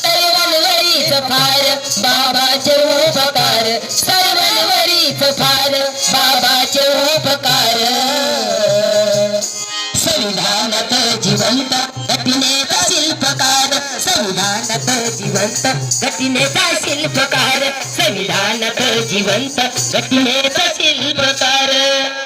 सर्वनवरीच फार बाबाचे उपकार सर्वनवरीच फार बाबाचे उपकार संविधानात जिवंत घटनेचा शिल्पकार संविधानात जिवंत घटनेचा शिल्पकार संविधानात जिवंत घटनेचा शिल्पकार.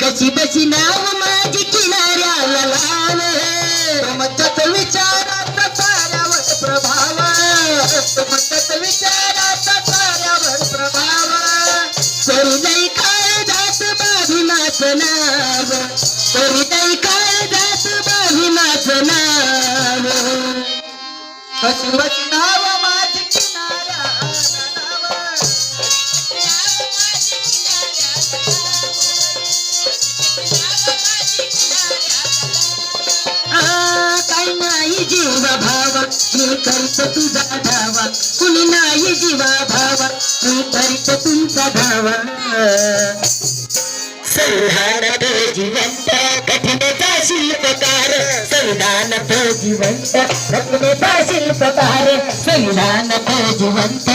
कशी बशी नाव माझी किनाऱ्याला लाव. मतात विचारात ताऱ्यावर प्रभाव. मतात विचारात ताऱ्यावर प्रभाव. तरी काळ जात बाधिमाचं नाव तरी लई काळ जात कशी बशी नाव माझी काही नाही जीवा भावा मी करीत तुझा धावा. कुणी नाही जीवा भावा मी करीत तुमचा धावा. संविधानात जिवंत घटनेचा शिल्पकार तो जिवंत रत्न शिल्पकार संविधानात जिवंत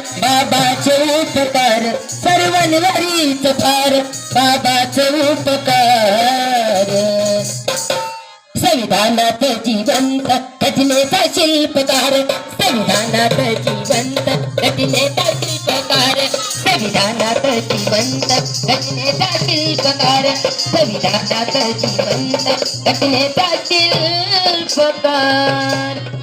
बाबाचे उपकार सर्वनवरीच फार बाबाचे उपकार. संविधानात जिवंत घटनेचा शिल्पकार. संविधानात जिवंत घटनेचा शिल्पकार. संविधानात जिवंत घटनेचा शिल्पकार. संविधानात जिवंत घटनेचा शिल्पकार.